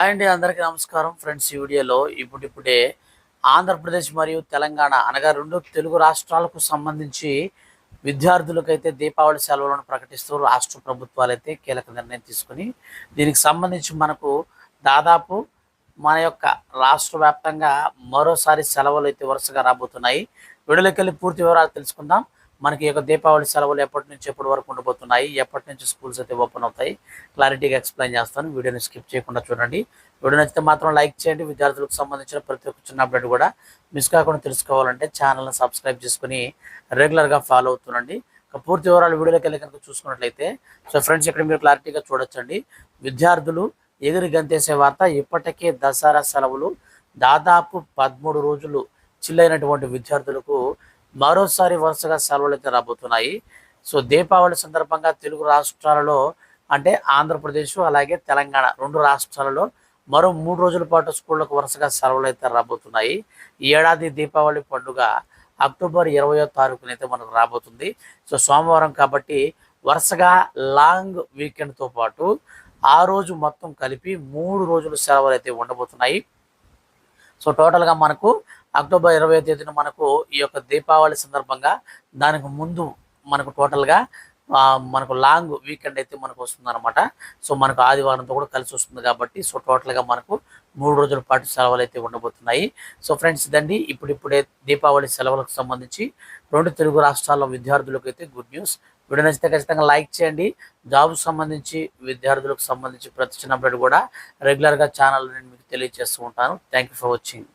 అండి అందరికీ నమస్కారం ఫ్రెండ్స్ ఈ వీడియోలో ఇప్పుడిప్పుడే ఆంధ్రప్రదేశ్ మరియు తెలంగాణ అనగా రెండు తెలుగు రాష్ట్రాలకు సంబంధించి విద్యార్థులకైతే దీపావళి సెలవులను ప్రకటిస్తూ రాష్ట్ర ప్రభుత్వాలు అయితే కీలక నిర్ణయం తీసుకుని దీనికి సంబంధించి మనకు దాదాపు మన యొక్క రాష్ట్ర వ్యాప్తంగా మరోసారి సెలవులు అయితే వరుసగా రాబోతున్నాయి. విడుదలకెళ్ళి పూర్తి వివరాలు తెలుసుకుందాం. మనకి ఈ యొక్క దీపావళి సెలవులు ఎప్పటి నుంచి ఎప్పటి వరకు ఉండబోతున్నాయి? ఎప్పటి నుంచి స్కూల్స్ అయితే ఓపెన్ అవుతాయి? క్లారిటీగా ఎక్స్ప్లెయిన్ చేస్తాను. వీడియోని స్కిప్ చేయకుండా చూడండి. వీడియో నచ్చితే మాత్రం లైక్ చేయండి. విద్యార్థులకు సంబంధించిన ప్రతి ఒక్క చిన్న అప్డేట్ కూడా మిస్ కాకుండా తెలుసుకోవాలంటే ఛానల్ని సబ్స్క్రైబ్ చేసుకుని రెగ్యులర్గా ఫాలో అవుతుండండి. పూర్తి వివరాలు వీడియోలోకి వెళ్ళి కనుక చూసుకున్నట్లయితే సో ఫ్రెండ్స్ ఇక్కడ మీరు క్లారిటీగా చూడొచ్చండి. విద్యార్థులు ఎగిరి గంతేసే వార్త ఇప్పటికే దసరా సెలవులు దాదాపు పదమూడు రోజులు చిల్లైనటువంటి విద్యార్థులకు మరోసారి వరుసగా సెలవులు అయితే రాబోతున్నాయి. సో దీపావళి సందర్భంగా తెలుగు రాష్ట్రాలలో అంటే ఆంధ్రప్రదేశ్ అలాగే తెలంగాణ రెండు రాష్ట్రాలలో మరో మూడు రోజుల పాటు స్కూళ్ళకు వరుసగా సెలవులు అయితే రాబోతున్నాయి. ఈ ఏడాది దీపావళి పండుగ అక్టోబర్ ఇరవయో తారీఖునైతే మనకు రాబోతుంది. సో సోమవారం కాబట్టి వరుసగా లాంగ్ వీకెండ్తో పాటు ఆ రోజు మొత్తం కలిపి మూడు రోజులు సెలవులు అయితే ఉండబోతున్నాయి. సో టోటల్గా మనకు అక్టోబర్ ఇరవై తేదీన మనకు ఈ యొక్క దీపావళి సందర్భంగా దానికి ముందు మనకు టోటల్గా మనకు లాంగ్ వీకెండ్ అయితే మనకు వస్తుంది అనమాట సో మనకు ఆదివారంతో కూడా కలిసి వస్తుంది కాబట్టి సో టోటల్గా మనకు మూడు రోజుల పాటు సెలవులు అయితే ఉండబోతున్నాయి. సో ఫ్రెండ్స్ ఇదండి. ఇప్పుడిప్పుడే దీపావళి సెలవులకు సంబంధించి రెండు తెలుగు రాష్ట్రాల్లో విద్యార్థులకు అయితే గుడ్ న్యూస్ వీడియో నచ్చితే ఖచ్చితంగా లైక్ చేయండి. జాబ్ సంబంధించి విద్యార్థులకు సంబంధించి ప్రతి చిన్న అప్డేట్ కూడా రెగ్యులర్గా ఛానల్ నేను మీకు తెలియజేస్తూ ఉంటాను. Thank you for watching